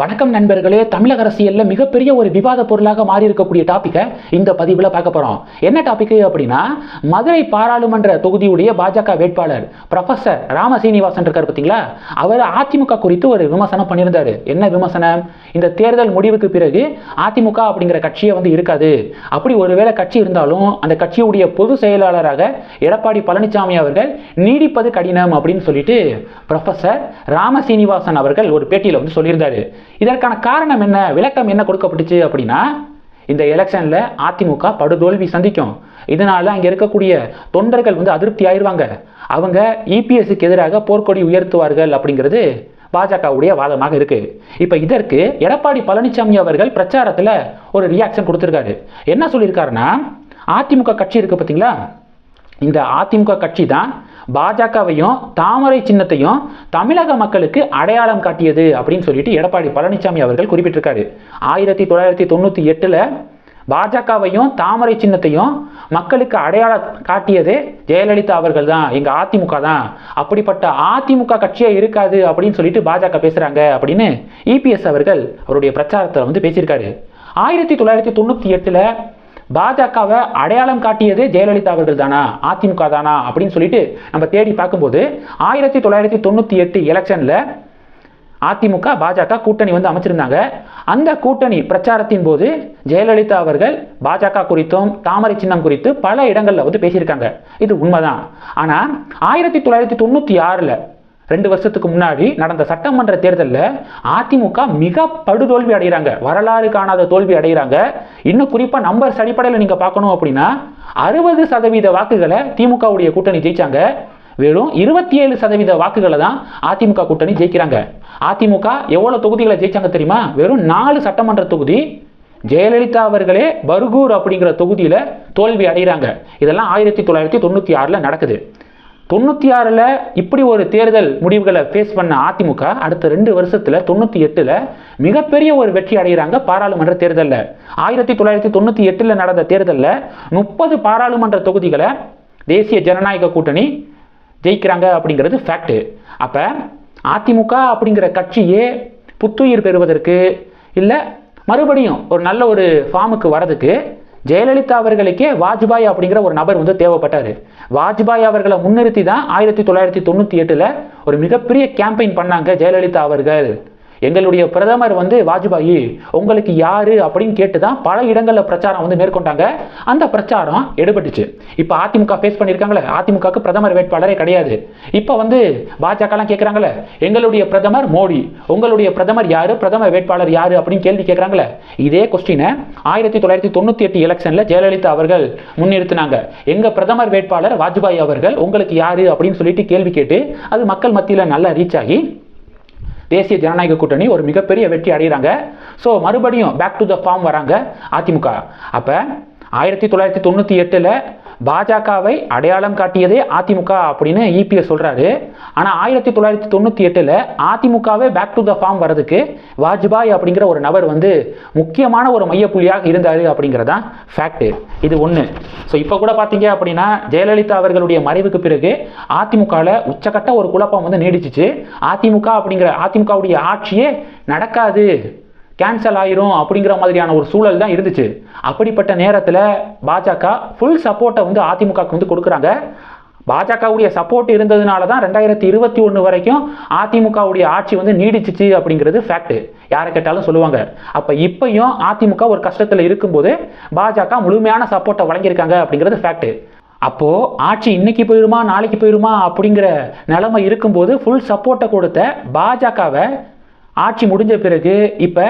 வணக்கம் நண்பர்களே தமிழக அரசியலில் மிகப்பெரிய ஒரு விவாத பொருளாக மாறி இருக்கக்கூடிய டாப்பிக்கை இந்த பதிவில் பார்க்க போகிறோம் என்ன டாபிக் அப்படின்னா மதுரை பாராளுமன்ற தொகுதியுடைய பாஜக வேட்பாளர் ப்ரொஃபஸர் ராம சீனிவாசன் இருக்கார் பார்த்தீங்களா? அவர் அதிமுக குறித்து ஒரு விமர்சனம் பண்ணியிருந்தார். என்ன விமர்சனம்? இந்த தேர்தல் முடிவுக்கு பிறகு அதிமுக அப்படிங்கிற கட்சியை வந்து இருக்காது. அப்படி ஒருவேளை கட்சி இருந்தாலும் அந்த கட்சியுடைய பொது செயலாளராக எடப்பாடி பழனிசாமி அவர்கள் நீடிப்பது கடினம் அப்படின்னு சொல்லிட்டு ப்ரொஃபசர் ராம சீனிவாசன் அவர்கள் ஒரு பேட்டியில் வந்து சொல்லியிருந்தாரு. இதற்கான காரணம் என்ன? விளக்கம் என்ன கொடுக்கப்பட்டுச்சு அப்படின்னா இந்த எலெக்ஷனில் அதிமுக படுதோல்வி சந்திக்கும். இதனால் அங்கே இருக்கக்கூடிய தொண்டர்கள் வந்து அதிருப்தி ஆயிருவாங்க. அவங்க இபிஎஸ்க்கு எதிராக போர்க்கொடி உயர்த்துவார்கள் அப்படிங்கிறது பாஜகவுடைய வாதமாக இருக்கு. இப்போ இதற்கு எடப்பாடி பழனிசாமி அவர்கள் பிரச்சாரத்தில் ஒரு ரியாக்ஷன் கொடுத்துருக்காரு. என்ன சொல்லியிருக்காருன்னா அதிமுக கட்சி இருக்கு பார்த்தீங்களா இந்த அதிமுக கட்சி தான் பாஜகவையும் தாமரை சின்னத்தையும் தமிழக மக்களுக்கு அடையாளம் காட்டியது அப்படின்னு சொல்லிட்டு எடப்பாடி பழனிசாமி அவர்கள் குறிப்பிட்டிருக்காரு. ஆயிரத்தி தொள்ளாயிரத்தி தொண்ணூற்றி எட்டில் பாஜகவையும் தாமரை சின்னத்தையும் மக்களுக்கு அடையாளம் காட்டியதே ஜெயலலிதா அவர்கள் தான் எங்கள் அதிமுக தான். அப்படிப்பட்ட அதிமுக கட்சியே இருக்காது அப்படின்னு சொல்லிட்டு பாஜக பேசுகிறாங்க அப்படின்னு இபிஎஸ் அவர்கள் அவருடைய பிரச்சாரத்தில் வந்து பேசியிருக்காரு. ஆயிரத்தி தொள்ளாயிரத்தி தொண்ணூற்றி எட்டில் பாஜகவை அடையாளம் காட்டியதே ஜெயலலிதா அவர்கள் தானா? அதிமுக தானா? அப்படின்னு சொல்லிட்டு நம்ம தேடி பார்க்கும்போது ஆயிரத்தி தொள்ளாயிரத்தி தொண்ணூற்றி எட்டு எலெக்ஷனில் அதிமுக பாஜக கூட்டணி வந்து அமைச்சிருந்தாங்க. அந்த கூட்டணி பிரச்சாரத்தின் போது ஜெயலலிதா அவர்கள் பாஜக குறித்தும் தாமரை சின்னம் குறித்து பல இடங்களில் வந்து பேசியிருக்காங்க. இது உண்மைதான். ஆனால் ஆயிரத்தி தொள்ளாயிரத்தி தொண்ணூற்றி ஆறில் ரெண்டு வருஷத்துக்கு முன்னாடி நடந்த சட்டமன்ற தேர்தலில் அதிமுக மிக படுதோல்வி அடைகிறாங்க. வரலாறு காணாத தோல்வி அடைகிறாங்க. இன்னும் குறிப்பாக நம்பர்ஸ் அடிப்படையில் நீங்கள் பார்க்கணும் அப்படின்னா அறுபது சதவீத வாக்குகளை திமுகவுடைய கூட்டணி ஜெயிச்சாங்க. வெறும் இருபத்தி ஏழு சதவீத வாக்குகளை தான் அதிமுக கூட்டணி ஜெயிக்கிறாங்க. அதிமுக எவ்வளோ தொகுதிகளை ஜெயிச்சாங்க தெரியுமா? வெறும் நாலு சட்டமன்ற தொகுதி ஜெயலலிதா அவர்களே பர்கூர் அப்படிங்கிற தொகுதியில் தோல்வி அடைகிறாங்க. இதெல்லாம் ஆயிரத்தி தொள்ளாயிரத்தி தொண்ணூற்றி ஆறில் நடக்குது. தொண்ணூற்றி ஆறில் இப்படி ஒரு தேர்தல் முடிவுகளை ஃபேஸ் பண்ண அதிமுக அடுத்த ரெண்டு வருஷத்தில் தொண்ணூற்றி எட்டில் மிகப்பெரிய ஒரு வெற்றி அடைகிறாங்க பாராளுமன்ற தேர்தலில். ஆயிரத்தி தொள்ளாயிரத்தி தொண்ணூற்றி எட்டில் நடந்த தேர்தலில் முப்பது பாராளுமன்ற தொகுதிகளை தேசிய ஜனநாயக கூட்டணி ஜெயிக்கிறாங்க அப்படிங்கிறது ஃபேக்ட்டு அப்போ அதிமுக அப்படிங்கிற கட்சியே புத்துயிர் பெறுவதற்கு இல்லை மறுபடியும் ஒரு நல்ல ஒரு ஃபார்முக்கு வரதுக்கு ஜெயலலிதா அவர்களுக்கே வாஜ்பாய் அப்படிங்கிற ஒரு நபர் வந்து தேவைப்பட்டார். வாஜ்பாய் அவர்களை முன்னிறுத்தி தான் ஆயிரத்தி தொள்ளாயிரத்தி தொண்ணூற்றி எட்டில் ஒரு மிகப்பெரிய கேம்பெயின் பண்ணாங்க ஜெயலலிதா அவர்கள். எங்களுடைய பிரதமர் வந்து வாஜ்பாயி உங்களுக்கு யாரு? அப்படின்னு கேட்டு தான் பல இடங்களில் பிரச்சாரம் வந்து மேற்கொண்டாங்க. அந்த பிரச்சாரம் எடுபட்டுச்சு. இப்போ அதிமுக ஃபேஸ் பண்ணியிருக்காங்களே அதிமுகவுக்கு பிரதமர் வேட்பாளரே கிடையாது. இப்போ வந்து பாஜகலாம் கேட்குறாங்களே எங்களுடைய பிரதமர் மோடி உங்களுடைய பிரதமர் யாரு? பிரதமர் வேட்பாளர் யாரு? அப்படின்னு கேள்வி கேட்குறாங்களே இதே கொஸ்டினை ஆயிரத்தி தொள்ளாயிரத்தி தொண்ணூற்றி எட்டு எலெக்ஷனில் ஜெயலலிதா அவர்கள் முன்னிறுத்தினாங்க. எங்கள் பிரதமர் வேட்பாளர் வாஜ்பாய் அவர்கள் உங்களுக்கு யாரு? அப்படின்னு சொல்லிட்டு கேள்வி கேட்டு அது மக்கள் மத்தியில் நல்லா ரீச் ஆகி தேசிய ஜனநாயக கூட்டணி ஒரு மிகப்பெரிய வெற்றி அடைகிறாங்க. ஸோ மறுபடியும் பேக் டு த ஃபார்ம் வராங்க அதிமுக. அப்போ ஆயிரத்தி தொள்ளாயிரத்தி தொண்ணூற்றி எட்டில் பாஜகவை அடையாளம் காட்டியதே அதிமுக அப்படின்னு இபிஎஸ் சொல்கிறாரு ஆனால் ஆயிரத்தி தொள்ளாயிரத்தி தொண்ணூற்றி எட்டில் அதிமுகவே பேக் டு த ஃபார்ம் வரதுக்கு வாஜ்பாய் அப்படிங்கிற ஒரு நபர் வந்து முக்கியமான ஒரு மையப்புள்ளியாக இருந்தார் அப்படிங்கிறதான் ஃபேக்ட் இது ஒன்று ஸோ இப்போ கூட பார்த்தீங்க அப்படின்னா ஜெயலலிதா அவர்களுடைய மறைவுக்கு பிறகு அதிமுகவில் உச்சக்கட்ட ஒரு குழப்பம் வந்து நீடிச்சிச்சு. அதிமுக அப்படிங்கிற அதிமுகவுடைய ஆட்சியே நடக்காது. கேன்சல் ஆயிரும் அப்படிங்கிற மாதிரியான ஒரு சூழல் தான் இருந்துச்சு. அப்படிப்பட்ட நேரத்தில் பாஜக ஃபுல் சப்போர்ட்டை வந்து அதிமுகவுக்கு வந்து கொடுக்குறாங்க. பாஜகவுடைய சப்போர்ட் இருந்ததுனால தான் ரெண்டாயிரத்தி இருபத்தி ஒன்று வரைக்கும் அதிமுகவுடைய ஆட்சி வந்து நீடிச்சிச்சு அப்படிங்கிறது ஃபேக்ட் யாரை கேட்டாலும் சொல்லுவாங்க. அப்போ இப்பையும் அதிமுக ஒரு கஷ்டத்தில் இருக்கும்போது பாஜக முழுமையான சப்போர்ட்டை வழங்கியிருக்காங்க அப்படிங்கிறது ஃபேக்ட் அப்போது ஆட்சி இன்னைக்கு போயிடுமா நாளைக்கு போயிடுமா அப்படிங்கிற நிலைமை இருக்கும்போது ஃபுல் சப்போர்ட்டை கொடுத்த பாஜகவை ஆட்சி முடிஞ்ச பிறகு இப்போ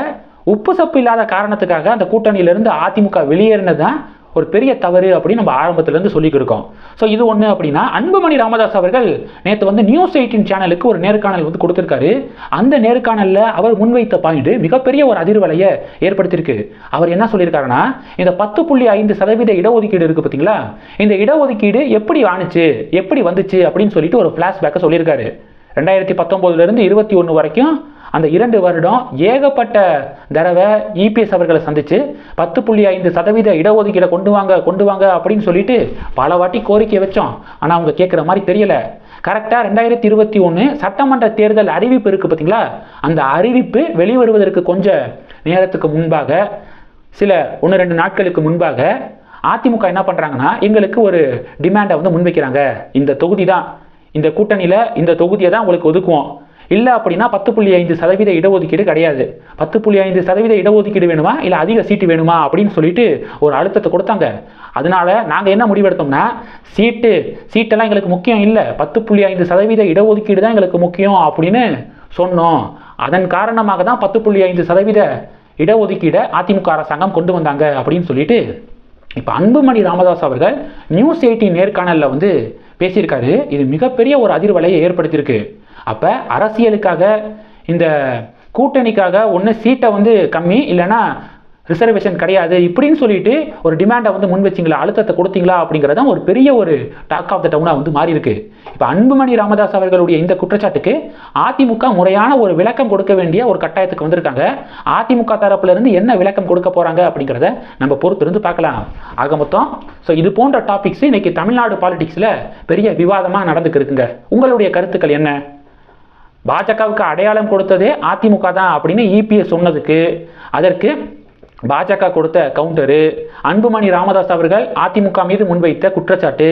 உப்பு சப்பு இல்லாத காரணத்துக்காக அந்த கூட்டணியிலேருந்து அதிமுக வெளியேறினது தான் ஒரு பெரிய தவறு அப்படின்னு நம்ம ஆரம்பத்திலேருந்து சொல்லிக்கிட்டு ஸோ இது ஒன்று அப்படின்னா அன்புமணி ராமதாஸ் அவர்கள் நேற்று வந்து நியூஸ் எயிட்டின் சேனலுக்கு ஒரு நேர்காணல் வந்து கொடுத்துருக்காரு. அந்த நேர்காணலில் அவர் முன்வைத்த பாயிண்ட் மிகப்பெரிய ஒரு அதிர்வலையை ஏற்படுத்தியிருக்கு. அவர் என்ன சொல்லியிருக்காருன்னா இந்த பத்து புள்ளி ஐந்து சதவீத இடஒதுக்கீடு இருக்குது பார்த்தீங்களா இந்த இடஒதுக்கீடு எப்படி ஆணுச்சு? எப்படி வந்துச்சு? அப்படின்னு சொல்லிட்டு ஒரு ஃப்ளாஷ்பேக்கை சொல்லியிருக்காரு. ரெண்டாயிரத்தி பத்தொம்போதுலேருந்து இருபத்தி ஒன்று வரைக்கும் அந்த இரண்டு வருடம் ஏகப்பட்ட தடவை இபிஎஸ் அவர்களை சந்திச்சு பத்து புள்ளி ஐந்து சதவீத இடஒதுக்கீடை கொண்டு வாங்க கொண்டு வாங்க அப்படின்னு சொல்லிட்டு பல வாட்டி கோரிக்கை வச்சோம். ஆனால் அவங்க கேட்குற மாதிரி தெரியல. கரெக்டாக ரெண்டாயிரத்தி இருபத்தி ஒன்று சட்டமன்ற தேர்தல் அறிவிப்பு இருக்குது பார்த்தீங்களா அந்த அறிவிப்பு வெளிவருவதற்கு கொஞ்ச நேரத்துக்கு முன்பாக சில ஒன்று ரெண்டு நாட்களுக்கு முன்பாக அதிமுக என்ன பண்ணுறாங்கன்னா எங்களுக்கு ஒரு டிமாண்டை வந்து முன்வைக்கிறாங்க. இந்த தொகுதி தான் இந்த கூட்டணியில் இந்த தொகுதியை தான் உங்களுக்கு ஒதுக்குவோம். இல்லை அப்படின்னா பத்து புள்ளி ஐந்து சதவீத இடஒதுக்கீடு கிடையாது. பத்து புள்ளி ஐந்து சதவீத இடஒதுக்கீடு வேணுமா? இல்லை அதிக சீட்டு வேணுமா? அப்படின்னு சொல்லிட்டு ஒரு அழுத்தத்தை கொடுத்தாங்க. அதனால நாங்கள் என்ன முடிவெடுத்தோம்னா சீட்டு சீட்டெல்லாம் எங்களுக்கு முக்கியம் இல்லை. பத்து புள்ளி ஐந்து சதவீத இடஒதுக்கீடு தான் எங்களுக்கு முக்கியம் அப்படின்னு சொன்னோம். அதன் காரணமாக தான் பத்து புள்ளி ஐந்து சதவீத இடஒதுக்கீடை அதிமுக அரசாங்கம் கொண்டு வந்தாங்க அப்படின்னு சொல்லிட்டு இப்போ அன்புமணி ராமதாஸ் அவர்கள் நியூஸ் எயிட்டின் நேர்காணலில் வந்து பேசியிருக்காரு. இது மிகப்பெரிய ஒரு அதிர்வலையை ஏற்படுத்தியிருக்கு. அப்போ அரசியலுக்காக இந்த கூட்டணிக்காக ஒன்று சீட்டை வந்து கம்மி இல்லைன்னா ரிசர்வேஷன் கிடையாது. இப்படின்னு சொல்லிட்டு ஒரு டிமாண்டை வந்து முன் வச்சிங்களா? அழுத்தத்தை கொடுத்தீங்களா? அப்படிங்கிறதான் ஒரு பெரிய ஒரு டாக் ஆஃப் த டவுனாக வந்து மாறி இருக்கு. இப்போ அன்புமணி ராமதாஸ் அவர்களுடைய இந்த குற்றச்சாட்டுக்கு அதிமுக முறையான ஒரு விளக்கம் கொடுக்க வேண்டிய ஒரு கட்டாயத்துக்கு வந்திருக்காங்க. அதிமுக தரப்புலேருந்து என்ன விளக்கம் கொடுக்க போகிறாங்க அப்படிங்கிறத நம்ம பொறுத்திருந்து பார்க்கலாம். ஆக மொத்தம் ஸோ இது போன்ற டாபிக்ஸ் இன்னைக்கு தமிழ்நாடு பாலிடிக்ஸில் பெரிய விவாதமாக நடந்துக்கு இருக்குங்க. உங்களுடைய கருத்துக்கள் என்ன? பாஜகவுக்கு அடையாளம் கொடுத்ததே அதிமுக தான் அப்படின்னு இபிஎஸ் சொன்னதுக்கு அதற்கு பாஜக கொடுத்த கவுண்டரு அன்புமணி ராமதாஸ் அவர்கள் அதிமுக மீது முன்வைத்த குற்றச்சாட்டு.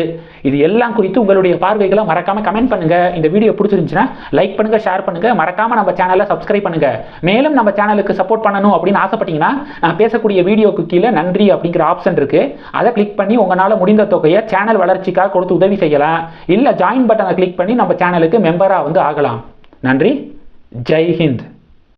இது எல்லாம் குறித்து உங்களுடைய பார்வைகளை மறக்காம கமெண்ட் பண்ணுங்க. இந்த வீடியோ பிடிச்சிருந்துச்சுன்னா லைக் பண்ணுங்க ஷேர் பண்ணுங்க. மறக்காம நம்ம சேனலை சப்ஸ்கிரைப் பண்ணுங்க. மேலும் நம்ம சேனலுக்கு சப்போர்ட் பண்ணணும் அப்படின்னு ஆசைப்பட்டீங்கன்னா நான் பேசக்கூடிய வீடியோக்கு கீழே நன்றி அப்படிங்கிற ஆப்ஷன் இருக்கு. அதை கிளிக் பண்ணி உங்களால் முடிந்த தொகையை சேனல் வளர்ச்சிக்காக கொடுத்து உதவி செய்யலாம். இல்லை ஜாயின் பட்டனை கிளிக் பண்ணி நம்ம சேனலுக்கு மெம்பராக வந்து ஆகலாம். நன்றி. ஜெய் ஹிந்த்.